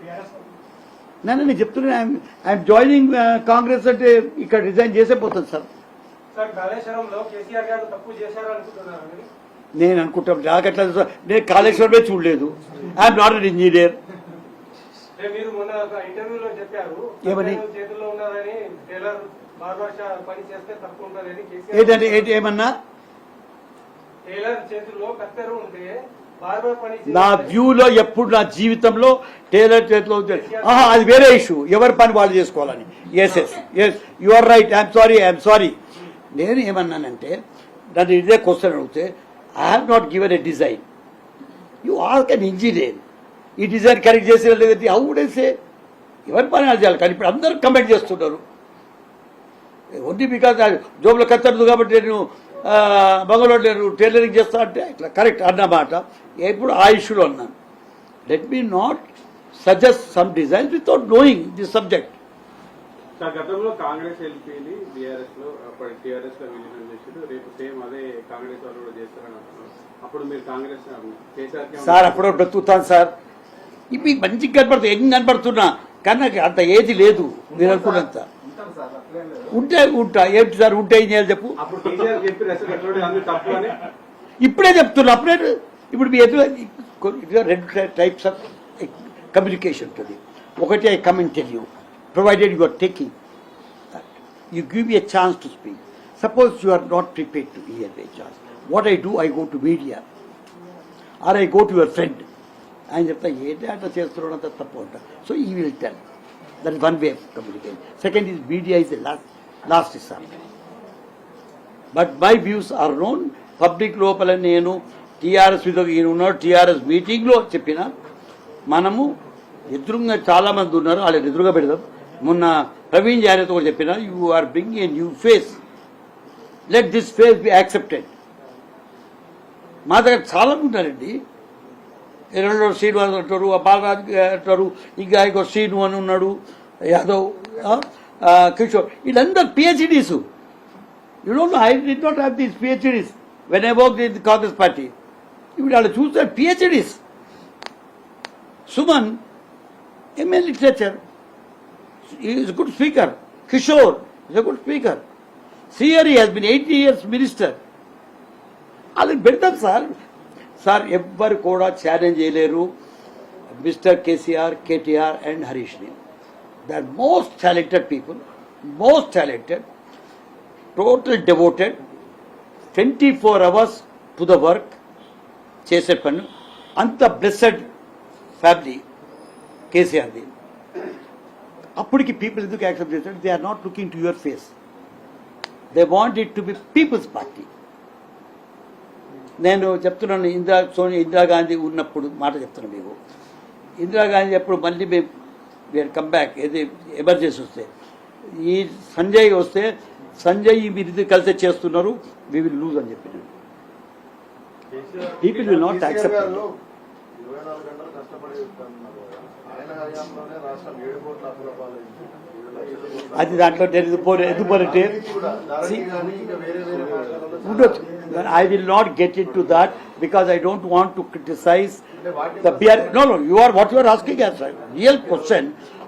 TRS నన్ను నేను చెప్తున్నా ఐఎమ్ జాయినింగ్ కాంగ్రెస్ అంటే ఇక్కడ రిజైన్ చేసే పోతుంది సార్. సార్ కాళేశ్వరంలో కేసీఆర్ గారు తప్పు చేశారు అనుకుంటున్నారు మీరు? నేను అనుకుంటాను నాకట్లా తెలుసు. నేను కాళేశ్వరమే చూడలేదు. ఐఎమ్ నాట్ అన్ ఇంజనీర్ మీరు మొన్న ఇంటర్వ్యూలో చెప్పారు ఏమని? కత్తెర చేతుల్లో ఉన్నదని టైలర్ బార్బర్ షాప్ పని చేస్తే ఉంటుందని ఏంటి ఏమన్నా? టైలర్ చేతుల్లో కత్తెర ఉంటే నా వ్యూలో ఎప్పుడు నా జీవితంలో టైలర్ చేతిలో ఆహా అది వేరే ఇష్యూ. ఎవరి పని వాళ్ళు చేసుకోవాలని. Yes yes yes you are right I'm sorry I'm sorry నేను ఏమన్నానంటే నన్ను ఇదే క్వశ్చన్ అడిగితే I have not given a design you ask an engineer ఈ డిజైన్ కరెక్ట్ చేసిన లేదంటే అవుడేసే ఎవరి పని వాళ్ళు చేయాలి? కానీ ఇప్పుడు అందరూ కమెంట్ చేస్తున్నారు. ఓన్లీ బికాజ్ జోబులో కత్తరదు కాబట్టి నేను బంగళూరు నేను టైలరింగ్ చేస్తా అంటే ఇట్లా కరెక్ట్ అన్నమాట. ఎప్పుడు ఆ ఇష్యూలో అన్నాను let me not suggest some design without knowing the subject sir గతంలో కాంగ్రెస్ ఎల్పీని బీఆర్ఎస్లో అప్పుడు టీఆర్ఎస్లో విలీనం చేసారు రేపు సేమ్ అదే కాంగ్రెస్ వాళ్ళు కూడా చేస్తారని అప్పుడు మీరు కాంగ్రెస్ కేసీఆర్ సార్ అప్పుడో బ్రతుకుతాను సార్. ఇవి మంచిగా కనపడుతుంది ఎంగ్ కనపడుతున్నా కానీ నాకు అంత ఏది లేదు. మీరు అనుకున్నంత. ఉంటే ఉంటా. ఏంటి సార్? ఉంటే ఏం చేయాలి చెప్పు. ఇప్పుడే చెప్తున్నా. అప్పుడే ఇప్పుడు మీ ఎదురు రెండు టైప్స్ ఆఫ్ కమ్యూనికేషన్ ఉంటుంది ఒకటి I come and tell you provided you are taking you give a chance to speak suppose you are not prepared to hear a chance what I do I go to media or I go to your friend ఆయన చెప్తా ఏంటి అట్లా చేస్తున్నాడు అంత తప్పు అంట. So ఈ will tell that one way of communication second is media is the last last ఇస్తాను. But my views are known public లోపల నేను టీఆర్ఎస్ ఈయన ఉన్నాడు. టీఆర్ఎస్ మీటింగ్లో చెప్పిన మనము ఎదురుగా చాలామంది ఉన్నారు. వాళ్ళని ఎదురుగా పెడదాం. మొన్న ప్రవీణ్ జానేతో కూడా చెప్పిన you are bring a new face let this face be accepted మా దగ్గర చాలా మంది ఉన్నారండి. ఎర్రలో శ్రీనివాస్ అంటారు బాలరాజ్ అంటారు ఇంకా ఇంకో శ్రీను అని ఉన్నాడు యాదవ్ ఆ, ఆ, కిషోర్ వీళ్ళందరూ PhDs you don't I did not have these PhDs when I work in Congress party ఇప్పుడు వాళ్ళు చూస్తారు PhDs Suman MA literature is good speaker Kishore is a good speaker CR has been eighty years minister అది పెడతాం sir sir ఎవ్వరు కూడా challenge చేయలేరు mister KCR KTR and హరీష్ని they most talented people most talented total devoted twenty four hours to the work చేసే పని అంత blessed family కేసీఆర్ది అప్పటికి people ఎందుకు యాక్సెప్ట్ చేశారు? They are not looking to your face they want it to be people's party నేను చెప్తున్నాను ఇందిరా సోనియా ఇందిరాగాంధీ ఉన్నప్పుడు మాట చెప్తున్నాను మీకు. ఇందిరాగాంధీ ఎప్పుడు మళ్ళీ మేము వీఆర్ కమ్ బ్యాక్ ఏది ఎమర్జెన్సీ వస్తే. ఈ సంజయ్ వస్తే సంజయ్ మీరు ఇది కలిసి చేస్తున్నారు వి విల్ లూజ్ అని చెప్పినాను పీపుల్ విల్ నాట్ యాక్సెప్ట్. ఆయన హయాంలోనే రాష్ట్రం ఏడు కోట్ల అప్పుల పాలైంది అది దాంట్లో నేను ఎందుకు ఎందుకంటే కూడా ధరణి కానీ ఇంకా వేరే వేరే రాష్ట్రాలలో ఉండొచ్చు I will not get in to that because I don't want to criticize అంటే వాటి the BR, no, no, you are, what you are asking is a real question,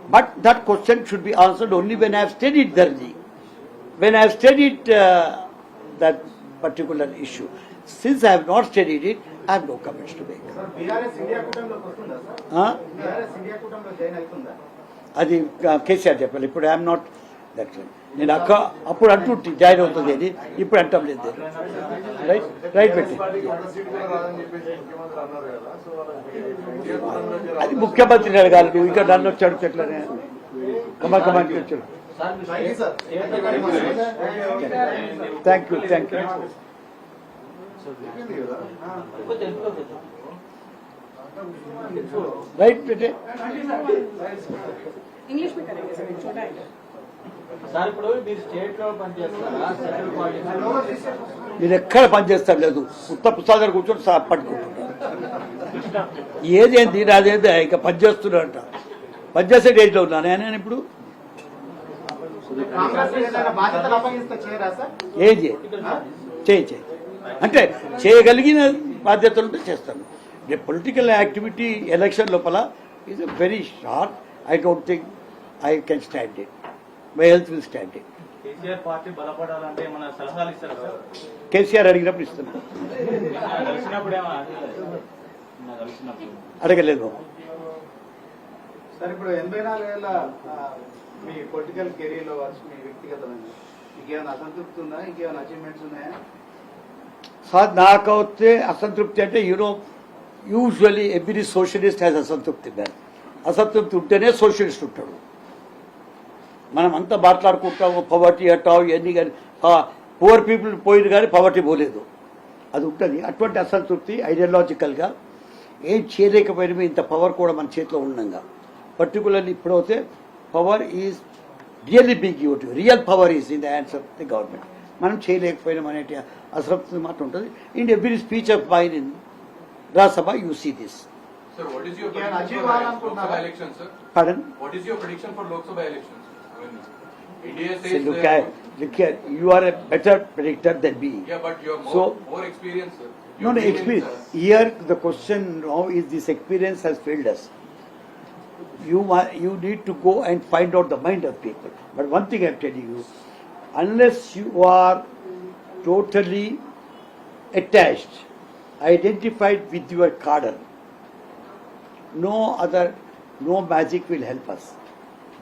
but that question should be answered only when I have studied Darji. When I have studied uh, that particular issue. Since I have not studied it, I have no comments to make. BRS India కూటమిలోకి వస్తుందా sir Huh? BRS India కూటమిలో join అవుతుందా అది కేసీఆర్ చెప్పాలి. ఇప్పుడు I'm not that నేను అక్క అప్పుడు అంటుంటే జాయిన్ అవుతుంది అది ఇప్పుడు అంటాం లేదు. రైట్ రైట్ పెట్టి. అది ముఖ్యమంత్రి అడగాలి నువ్వు ఇంకా నన్ను వచ్చాడు చెట్లనే. కమా కమా వచ్చాడు. Thank you sir thank you very much thank you thank you చెప్పింది కదా రైట్ పెట్టే इंग्लिश में करेंगे सर छोटा है సార్ ఇప్పుడు మీరు స్టేట్ లో పనిచేస్తారా సెంట్రల్ పాలిటిక్స్ మీరు ఎక్కడ పనిచేస్తారు లేదు ఉత్త పుస్తకాలు దగ్గర కూర్చొని సా పట్టుకుంటున్నారు ఏదేంటి నాదేంటి ఇంకా పనిచేస్తున్నాడంట పనిచేసే డేట్లో ఉన్నాను నేను ఇప్పుడు కాంగ్రెస్ ఏదైనా బాధ్యతలు అప్పగిస్తే చేయరా సార్ ఏం చేయి చేయి చేయి అంటే చేయగలిగిన బాధ్యతలు ఉంటే చేస్తాను ద పొలిటికల్ యాక్టివిటీ ఎలక్షన్ లోపల is very short I don't think I can stand it my health will stand it KCR party బలపడాలంటే ఏమైనా సలహాలు ఇస్తారు సార్? కేసీఆర్ అడిగినప్పుడు ఏమైనా అడగలేదు. సార్ ఇప్పుడు ఎనభై మీ పొలిటికల్ కెరీర్లో వచ్చు మీ వ్యక్తిగతమైన ఇంకేమైనా అసంతృప్తి ఉందా? ఇంకేమైనా అచీవ్మెంట్స్ ఉన్నాయా? సార్ నాకైతే అసంతృప్తి అంటే you know usually every socialist has అసంతృప్తి మ్యాన్ అసంతృప్తి ఉంటేనే సోషలిస్ట్ ఉంటాడు. మనం అంతా మాట్లాడుకుంటాము పవర్టీ అట్టావు ఇవన్నీ కానీ పువర్ పీపుల్ పోయింది కానీ పవర్టీ పోలేదు. అది ఉంటుంది. అటువంటి అసంతృప్తి ఐడియాలజికల్గా ఏం చేయలేకపోయినా ఇంత పవర్ కూడా మన చేతిలో ఉండగా. పర్టికులర్లీ ఇప్పుడైతే power is really big but real power is in the hands of the government మనం చేయలేకపోయినాం అనేటి అసంతృప్తి మాట ఉంటుంది. And every speech of mine in Rasabha, you see this. Sir, what is your prediction for Lok Sabha elections, sir? Pardon? What is your prediction for Lok Sabha elections? India says... See, look, look you are a better predictor than me. Yeah, but you are more, so, more experienced, sir. Your no, no, experience. Sir. Here, the question now is this experience has failed us. You, you need to go and find out the mind of people. But one thing I'm telling you, unless you are totally attached identified with your cadre, no other, no magic will help us.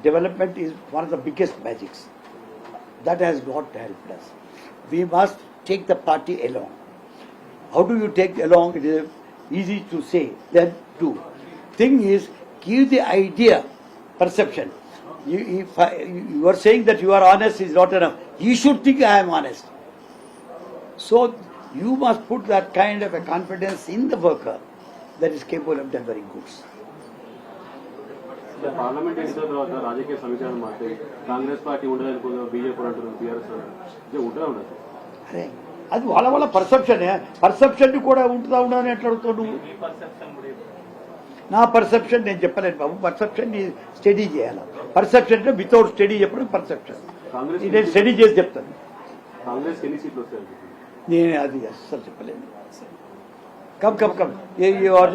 Development is one of the biggest magics. That has not helped us. We must take the party along. How do you take along? It is easy to say, then do. Thing is, give the idea, perception. You, if I, you are saying that you are honest is not enough. You should think I am honest. So you must put that kind of a confidence in the worker that is capable of delivering goods. Parliament ఎన్నికల తర్వాత రాజకీయ సమీకరణం మారితే Congress party ఉండదు అనుకుందాం BJP అంటారు TRS అంటారు ఉంటుందా ఉండదు. అరే అది వాళ్ళ వాళ్ళ పర్సెప్షన్ పర్సెప్షన్ కూడా ఉంటుందా ఉండదని ఎట్లా అడుగుతావు నువ్వు. నా పర్సెప్షన్ నేను చెప్పలేను బాబు. పర్సెప్షన్ స్టడీ చేయాలి? పర్సెప్షన్ అంటే వితౌట్ స్టడీ చెప్పడం పర్సెప్షన్ నేను స్టడీ చేసి చెప్తాను. కాంగ్రెస్ ఎన్ని సీట్లు వస్తాయి నేను అది అస్సలు చెప్పలేను come come come you are